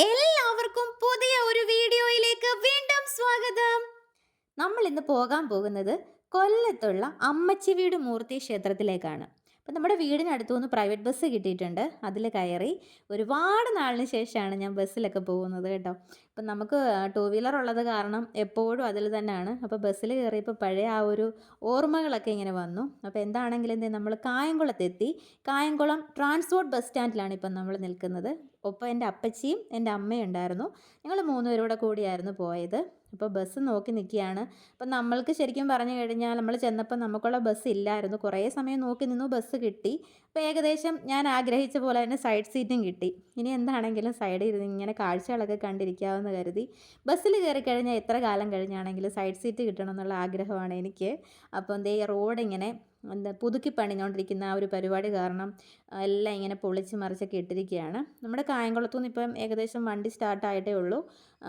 എല്ലാവർക്കും പുതിയ ഒരു വീഡിയോയിലേക്ക് വീണ്ടും സ്വാഗതം. നമ്മൾ ഇന്ന് പോകാൻ പോകുന്നത് കൊല്ലത്തുള്ള അമ്മച്ചി വീട് മൂർത്തി ക്ഷേത്രത്തിലേക്കാണ്. അപ്പം നമ്മുടെ വീടിനടുത്തു നിന്ന് പ്രൈവറ്റ് ബസ് കിട്ടിയിട്ടുണ്ട്. അതിൽ കയറി ഒരുപാട് നാളിന് ശേഷമാണ് ഞാൻ ബസ്സിലൊക്കെ പോകുന്നത് കേട്ടോ. അപ്പം നമുക്ക് ടൂ വീലർ ഉള്ളത് കാരണം എപ്പോഴും അതിൽ തന്നെയാണ്. അപ്പോൾ ബസ്സിൽ കയറിയപ്പോൾ പഴയ ആ ഒരു ഓർമ്മകളൊക്കെ ഇങ്ങനെ വന്നു. അപ്പോൾ എന്താണെങ്കിലും എന്തേ നമ്മൾ കായംകുളത്തെത്തി. കായംകുളം ട്രാൻസ്പോർട്ട് ബസ് സ്റ്റാൻഡിലാണ് ഇപ്പം നമ്മൾ നിൽക്കുന്നത്. ഒപ്പം എന്റെ അപ്പച്ചിയും എന്റെ അമ്മയും ഉണ്ടായിരുന്നു. ഞങ്ങൾ മൂന്നുപേരും കൂടെ കൂടിയായിരുന്നു പോയത്. അപ്പോൾ ബസ് നോക്കി നിൽക്കുകയാണ്. അപ്പോൾ നമ്മൾക്ക് ശരിക്കും പറഞ്ഞു കഴിഞ്ഞാൽ നമ്മൾ ചെന്നപ്പോൾ നമുക്കുള്ള ബസ് ഇല്ലായിരുന്നു. കുറേ സമയം നോക്കി നിന്നു ബസ് കിട്ടി. അപ്പോൾ ഏകദേശം ഞാൻ ആഗ്രഹിച്ച പോലെ തന്നെ സൈഡ് സീറ്റും കിട്ടി. ഇനി എന്താണെങ്കിലും സൈഡിൽ ഇരുന്ന് ഇങ്ങനെ കാഴ്ചകളൊക്കെ കണ്ടിരിക്കാമെന്ന് കരുതി. ബസ്സിൽ കയറി കഴിഞ്ഞാൽ എത്ര കാലം കഴിഞ്ഞാണെങ്കിലും സൈഡ് സീറ്റ് കിട്ടണം എന്നുള്ള ആഗ്രഹമാണ് എനിക്ക്. അപ്പോൾ എന്തേ റോഡ് ഇങ്ങനെ എന്താ പുതുക്കി പണിഞ്ഞുകൊണ്ടിരിക്കുന്ന ആ ഒരു പരിപാടി കാരണം എല്ലാം ഇങ്ങനെ പൊളിച്ച് മറിച്ചൊക്കെ ഇട്ടിരിക്കുകയാണ്. നമ്മുടെ കായംകുളത്തുനിന്ന് ഇപ്പം ഏകദേശം വണ്ടി സ്റ്റാർട്ടായിട്ടേ ഉള്ളൂ.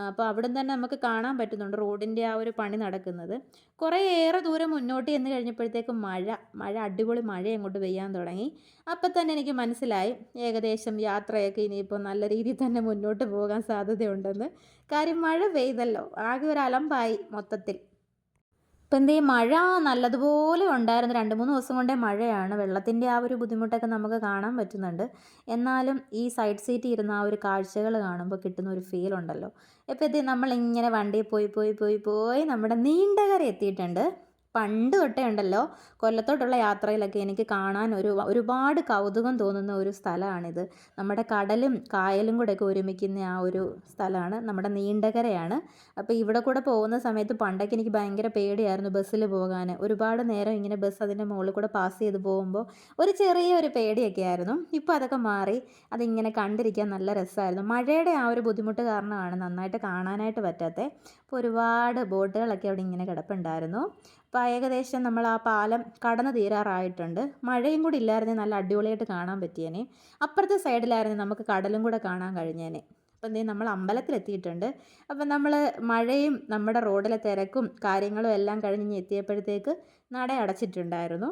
അപ്പോൾ അവിടെ തന്നെ നമുക്ക് കാണാൻ പറ്റുന്നുണ്ട് റോഡിന്റെ ആ ഒരു പണി നടക്കുന്നത്. കുറേ ഏറെ ദൂരം മുന്നോട്ട് ചെന്ന് കഴിഞ്ഞപ്പോഴത്തേക്കും മഴ മഴ അടിപൊളി മഴ അങ്ങോട്ട് പെയ്യാൻ തുടങ്ങി. അപ്പം തന്നെ എനിക്ക് മനസ്സിലായി ഏകദേശം യാത്രയൊക്കെ ഇനിയിപ്പോൾ നല്ല രീതിയിൽ തന്നെ മുന്നോട്ട് പോകാൻ സാധ്യതയുണ്ടെന്ന്. കാര്യം മഴ പെയ്തല്ലോ ആകെ ഒരു അലമ്പായി മൊത്തത്തിൽ. ഇപ്പം എന്തേ മഴ നല്ലതുപോലെ ഉണ്ടായിരുന്നു. രണ്ട് മൂന്ന് ദിവസം കൊണ്ടേ മഴയാണ്. വെള്ളത്തിന്റെ ആ ഒരു ബുദ്ധിമുട്ടൊക്കെ നമുക്ക് കാണാൻ പറ്റുന്നുണ്ട്. എന്നാലും ഈ സൈഡ് സീറ്റ് ഇരുന്ന ആ ഒരു കാഴ്ചകൾ കാണുമ്പോൾ കിട്ടുന്ന ഒരു ഫീൽ ഉണ്ടല്ലോ. ഇപ്പം ഇത് നമ്മളിങ്ങനെ വണ്ടിയിൽ പോയി പോയി പോയി പോയി നമ്മുടെ നീണ്ടകര എത്തിയിട്ടുണ്ട്. പണ്ട് തൊട്ടേ ഉണ്ടല്ലോ കൊല്ലത്തോട്ടുള്ള യാത്രയിലൊക്കെ എനിക്ക് കാണാൻ ഒരു ഒരുപാട് കൗതുകം തോന്നുന്ന ഒരു സ്ഥലമാണിത്. നമ്മുടെ കടലും കായലും കൂടെയൊക്കെ ഒരുമിക്കുന്ന ആ ഒരു സ്ഥലമാണ് നമ്മുടെ നീണ്ടകരയാണ്. അപ്പോൾ ഇവിടെ കൂടെ പോകുന്ന സമയത്ത് പണ്ടൊക്കെ എനിക്ക് ഭയങ്കര പേടിയായിരുന്നു ബസ്സിൽ പോകാൻ. ഒരുപാട് നേരം ഇങ്ങനെ ബസ് അതിന്റെ മുകളിൽ കൂടെ പാസ് ചെയ്ത് പോകുമ്പോൾ ഒരു ചെറിയ ഒരു പേടിയൊക്കെ ആയിരുന്നു. ഇപ്പോൾ അതൊക്കെ മാറി അതിങ്ങനെ കണ്ടിരിക്കാൻ നല്ല രസമായിരുന്നു. മഴയുടെ ആ ഒരു ബുദ്ധിമുട്ട് കാരണമാണ് നന്നായിട്ട് കാണാനായിട്ട് പറ്റാത്തത്. അപ്പോൾ ഒരുപാട് ബോട്ടുകളൊക്കെ അവിടെ ഇങ്ങനെ കിടപ്പുണ്ടായിരുന്നു. അപ്പോൾ ഏകദേശം നമ്മൾ ആ പാലം കടന്നു തീരാറായിട്ടുണ്ട്. മഴയും കൂടി ഇല്ലായിരുന്നേ നല്ല അടിപൊളിയായിട്ട് കാണാൻ പറ്റിയേനെ. അപ്പുറത്തെ സൈഡിലായിരുന്നു നമുക്ക് കടലും കൂടെ കാണാൻ കഴിഞ്ഞേനെ. അപ്പോൾ എന്തേ നമ്മൾ അമ്പലത്തിലെത്തിയിട്ടുണ്ട്. അപ്പം നമ്മൾ മഴയും നമ്മുടെ റോഡിലെ തിരക്കും കാര്യങ്ങളും എല്ലാം കഴിഞ്ഞ് എത്തിയപ്പോഴത്തേക്ക് നട അടച്ചിട്ടുണ്ടായിരുന്നു.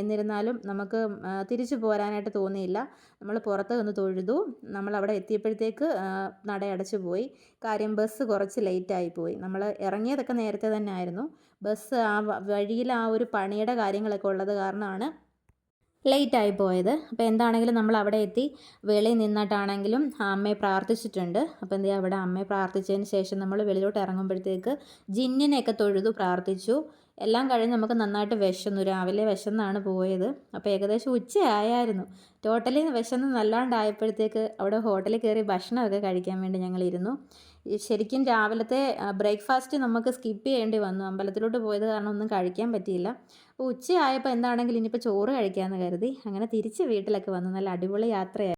എന്നിരുന്നാലും നമുക്ക് തിരിച്ചു പോരാനായിട്ട് തോന്നിയില്ല. നമ്മൾ പുറത്ത് നിന്ന് തൊഴുതു. നമ്മൾ അവിടെ എത്തിയപ്പോഴത്തേക്ക് നട അടച്ചു പോയി. കാര്യം ബസ് കുറച്ച് ലേറ്റായി പോയി. നമ്മൾ ഇറങ്ങിയതൊക്കെ നേരത്തെ തന്നെ ആയിരുന്നു. ബസ് ആ വഴിയിൽ ആ ഒരു പണിയുടെ കാര്യങ്ങളൊക്കെ ഉള്ളത് കാരണമാണ് ലേറ്റായി പോയത്. അപ്പോൾ എന്താണെങ്കിലും നമ്മൾ അവിടെ എത്തി. വെളിയിൽ നിന്നിട്ടാണെങ്കിലും അമ്മയെ പ്രാർത്ഥിച്ചിട്ടുണ്ട്. അപ്പോൾ എന്ത് അവിടെ അമ്മയെ പ്രാർത്ഥിച്ചതിന് ശേഷം നമ്മൾ വെളിയിലോട്ട് ഇറങ്ങുമ്പോഴത്തേക്ക് ജിന്നിനെയൊക്കെ തൊഴുതു പ്രാർത്ഥിച്ചു. എല്ലാം കഴിഞ്ഞ് നമുക്ക് നന്നായിട്ട് വിശന്നു. രാവിലെ വിശന്നാണ് പോയത്. അപ്പോൾ ഏകദേശം ഉച്ചയായായിരുന്നു. ടോട്ടലി വിശന്ന് നല്ലാണ്ടായപ്പോഴത്തേക്ക് അവിടെ ഹോട്ടലിൽ കയറി ഭക്ഷണമൊക്കെ കഴിക്കാൻ വേണ്ടി ഞങ്ങൾ ഇരുന്നു ശരിക്കും രാവിലത്തെ ബ്രേക്ക്ഫാസ്റ്റ് നമുക്ക് സ്കിപ്പ് ചെയ്യേണ്ടി വന്നു. അമ്പലത്തിലോട്ട് പോയത് കാരണം ഒന്നും കഴിക്കാൻ പറ്റിയില്ല. അപ്പോൾ ഉച്ചയായപ്പോൾ എന്താണെങ്കിലും ഇനിയിപ്പോൾ ചോറ് കഴിക്കാമെന്ന് കരുതി. അങ്ങനെ തിരിച്ച് വീട്ടിലൊക്കെ വന്നു. നല്ല അടിപൊളി യാത്രയായി